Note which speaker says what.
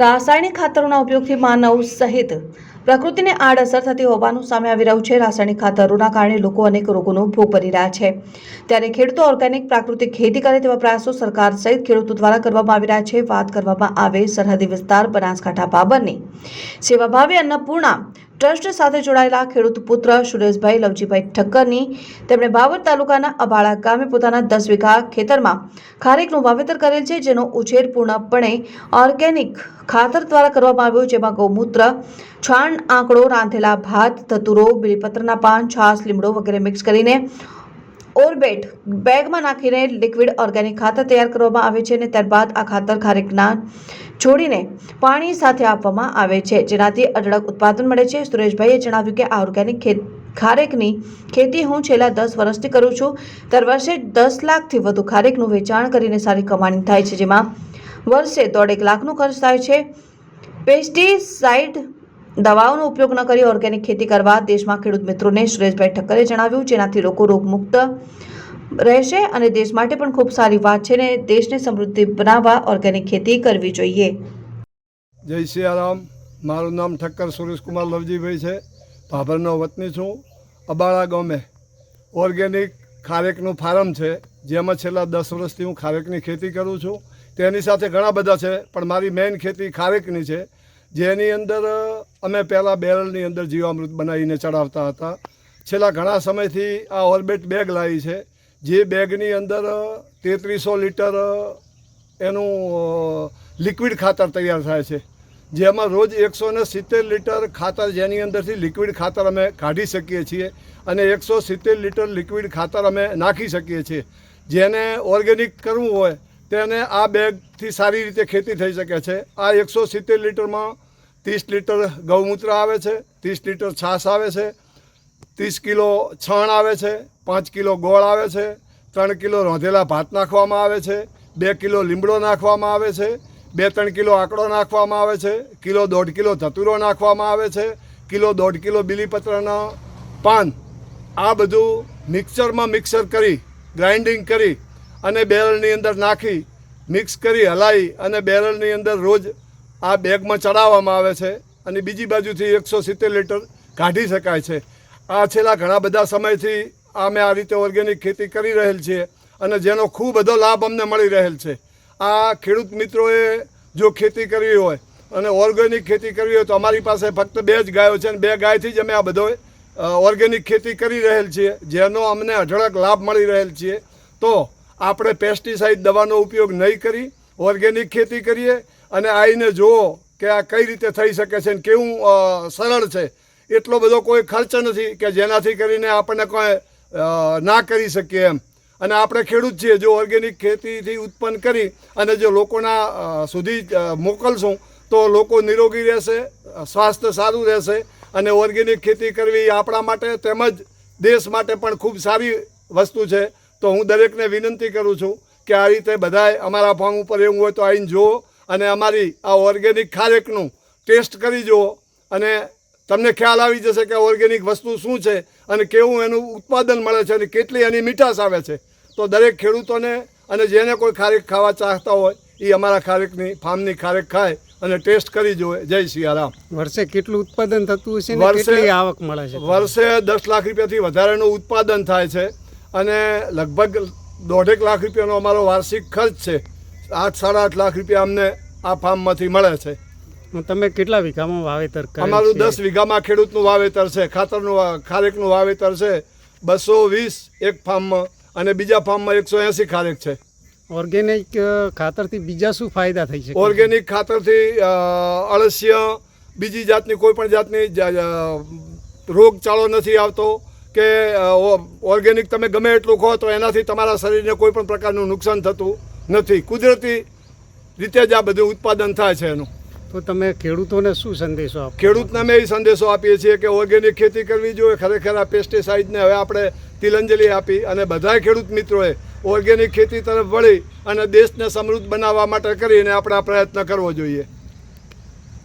Speaker 1: રાસાયણિક ખાતરોના ઉપયોગથી માનવ સહિત પ્રકૃતિને આડઅસર થતી હોવાનું સામે આવી રહ્યું છે. રાસાયણિક ખાતરોના કારણે લોકો અનેક રોગોનો ભોગ બની રહ્યા છે. ત્યારે ખેડૂતો ઓર્ગેનિક પ્રાકૃતિક ખેતી કરે તેવા પ્રયાસો સરકાર સહિત ખેડૂતો દ્વારા કરવામાં આવી રહ્યા છે. વાત કરવામાં આવે સરહદી વિસ્તાર બનાસકાંઠા બાબરની. સેવાભાવી અન્નપૂર્ણા ટ્રસ્ટ સાથે જોડાયેલા ખેડૂત પુત્ર સુરેશભાઈ લવજીભાઈ ઠક્કરની તેમણે બાવર તાલુકાના અબાળા ગામે પોતાના દસ વીઘા ખેતરમાં ખારેકનું વાવેતર કરેલ છે, જેનો ઉછેર પૂર્ણપણે ઓર્ગેનિક ખાતર દ્વારા કરવામાં આવ્યો, જેમાં ગૌમૂત્ર, છાણ, આંકડો, રાંધેલા ભાત, ધતુરો, બીલીપત્રના પાન, છાશ, લીમડો વગેરે મિક્સ કરીને ઓરબેટ બેગમાં નાખીને લિક્વિડ ઓર્ગેનિક ખાતર તૈયાર કરવામાં આવે છે અને ત્યારબાદ આ ખાતર ખારેકના છોડીને પાણી સાથે આપવામાં આવે છે. જેનાથી અઢળક ઉત્પાદન મળે છે. સુરેશભાઈએ જણાવ્યું કે આ ઓર્ગેનિક ખેત, ખારેકની ખેતી હું છેલ્લા દસ વર્ષથી કરું છું. દર વર્ષે દસ લાખથી વધુ ખારેકનું વેચાણ કરીને સારી કમાણી થાય છે. જેમાં વર્ષે દોઢેક લાખનો ખર્ચ થાય છે. પેસ્ટિસાઇડ દવાઓનો ઉપયોગ ન કરી ઓર્ગેનિક ખેતી કરવા દેશમાં ખેડૂત મિત્રોને સુરેશભાઈ ઠક્કરે જણાવ્યું. જેનાથી લોકો રોગમુક્ત રહેશે અને દેશ માટે પણ ખૂબ સારી વાત છે ને દેશને સમૃદ્ધિ બનાવવા ઓર્ગેનિક ખેતી કરવી જોઈએ.
Speaker 2: જય સિયારામ. મારું નામ ઠક્કર સુરેશકુમાર લવજીભાઈ છે. ભાભરનો વતની છું. અબાળા ગામે. ઓર્ગેનિક ખારેકનું ફાર્મ છે. જેમાં છેલ્લા દસ વર્ષથી હું ખારેકની ખેતી કરું છું. તેની સાથે ઘણા બધા છે, પણ મારી મેઇન ખેતી ખારેકની છે. જેની અંદર અમે પહેલાં બેરલની અંદર જીવામૃત બનાવીને ચડાવતા હતા. છેલ્લા ઘણા સમયથી આ ઓર્બેટ બેગ લાવી છે. જે બેગની અંદર તેત્રીસો લીટર એનું લિક્વિડ ખાતર તૈયાર થાય છે. જેમાં રોજ એકસો ને સિત્તેર લીટર ખાતર જેની અંદરથી લિક્વિડ ખાતર અમે કાઢી શકીએ છીએ અને એકસો સિત્તેર લીટર લિક્વિડ ખાતર અમે નાખી શકીએ છીએ. જેને ઓર્ગેનિક કરવું હોય, તેને આ બેગથી સારી રીતે ખેતી થઈ શકે છે. આ એકસો સિત્તેર લીટરમાં ત્રીસ લીટર ગૌમૂત્ર આવે છે, ત્રીસ લીટર છાશ આવે છે ત્રીસ કિલો છણ આવે છે, પાંચ કિલો ગોળ આવે છે, ત્રણ કિલો રોંધેલા ભાત નાખવામાં આવે છે, બે કિલો લીમડો નાખવામાં આવે છે, બે ત્રણ કિલો આંકડો નાખવામાં આવે છે, કિલો દોઢ કિલો ધતુરો નાખવામાં આવે છે, કિલો દોઢ કિલો બીલીપત્રના પાન. આ બધું મિક્સરમાં મિક્સર કરી, ગ્રાઇન્ડિંગ કરી અને બેરલની અંદર નાખી, મિક્સ કરી હલાવી અને બેરલની અંદર રોજ આ બેગમાં ચડાવવામાં આવે છે અને બીજી બાજુથી એકસો સિત્તેર લીટર કાઢી શકાય છે. આ છેલ્લા ઘણા બધા સમયથી અમે આ રીતે ઓર્ગેનિક ખેતી કરી રહેલ છીએ અને જેનો ખૂબ બધો લાભ અમને મળી રહેલ છે. આ ખેડૂત મિત્રોએ જો ખેતી કરવી હોય અને ઓર્ગેનિક ખેતી કરવી હોય તો અમારી પાસે ફક્ત બે જ ગાયો છે અને બે ગાયથી જ અમે આ બધો ઓર્ગેનિક ખેતી કરી રહેલ છીએ જેનો અમને અઢળક લાભ મળી રહેલ છીએ તો આપણે પેસ્ટિસાઇડ દવાનો ઉપયોગ નહીં કરી ઓર્ગેનિક ખેતી કરીએ અને આવીને જુઓ કે આ કઈ રીતે થઈ શકે છે અને કેવું સરળ છે. એટલો બધો કોઈ ખર્ચ નથી કે જેનાથી કરીને આપણને કોઈ ના કરી શકીએ એમ. અને આપણે ખેડૂત છીએ, જો ઓર્ગેનિક ખેતીથી ઉત્પન્ન કરી અને જો લોકોના સુધી મોકલશું, તો લોકો નિરોગી રહેશે, સ્વાસ્થ્ય સારું રહેશે અને ઓર્ગેનિક ખેતી કરવી આપણા માટે તેમજ દેશ માટે પણ ખૂબ સારી વસ્તુ છે. તો હું દરેકને વિનંતી કરું છું કે આ રીતે બધાય અમારા ફોર્મ ઉપર એવું હોય તો આવીને જુઓ અને અમારી આ ઓર્ગેનિક ખારેકનું ટેસ્ટ કરી જુઓ અને તમને ખ્યાલ આવી જશે કે ઓર્ગેનિક વસ્તુ શું છે અને કેવું એનું ઉત્પાદન મળે છે અને કેટલી એની મીઠાશ આવે છે. તો દરેક ખેડૂતોને અને જેને કોઈ ખારેક ખાવા ચાહતા હોય એ અમારા ખારેકની ફાર્મની ખારેક ખાય અને ટેસ્ટ કરી જોવે. જય સિયારામ
Speaker 3: વર્ષે કેટલું ઉત્પાદન થતું હશે
Speaker 2: વર્ષે-
Speaker 3: આવક મળે છે?
Speaker 2: વર્ષે દસ લાખ રૂપિયાથી વધારેનું ઉત્પાદન થાય છે અને લગભગ દોઢેક લાખ રૂપિયાનો અમારો વાર્ષિક ખર્ચ છે. આઠ સાડા આઠ લાખ રૂપિયા અમને આ ફાર્મમાંથી મળે છે.
Speaker 3: તમે કેટલા વીઘામાં વાવેતર કરો
Speaker 2: અમારું દસ વીઘામાં ખેડૂતનું વાવેતર છે ખાતરનું ખારેકનું વાવેતર છે બસો વીસ એક ફાર્મમાં અને બીજા ફાર્મમાં એકસો એંસી ખારેક છે.
Speaker 3: ઓર્ગેનિક ખાતરથી બીજા શું ફાયદા થઈ શકે?
Speaker 2: ઓર્ગેનિક ખાતરથી અળસ્ય બીજી જાતની કોઈ પણ જાતની રોગચાળો નથી આવતો કે ઓર્ગેનિક તમે ગમે એટલું ખો તો એનાથી તમારા શરીરને કોઈ પણ પ્રકારનું નુકસાન થતું નથી. કુદરતી રીતે જ આ બધું ઉત્પાદન થાય છે એનું.
Speaker 3: તો તમે ખેડૂતોને શું સંદેશો આપો?
Speaker 2: ખેડૂતને અમે એ સંદેશો આપીએ છીએ કે ઓર્ગેનિક ખેતી કરવી જોઈએ, ખરેખર આ પેસ્ટિસાઇડને હવે આપણે તિલંજલિ આપી અને બધાય ખેડૂત મિત્રોએ ઓર્ગેનિક ખેતી તરફ વળી અને દેશને સમૃદ્ધ બનાવવા માટે કરીને આપણે આ પ્રયત્ન કરવો જોઈએ.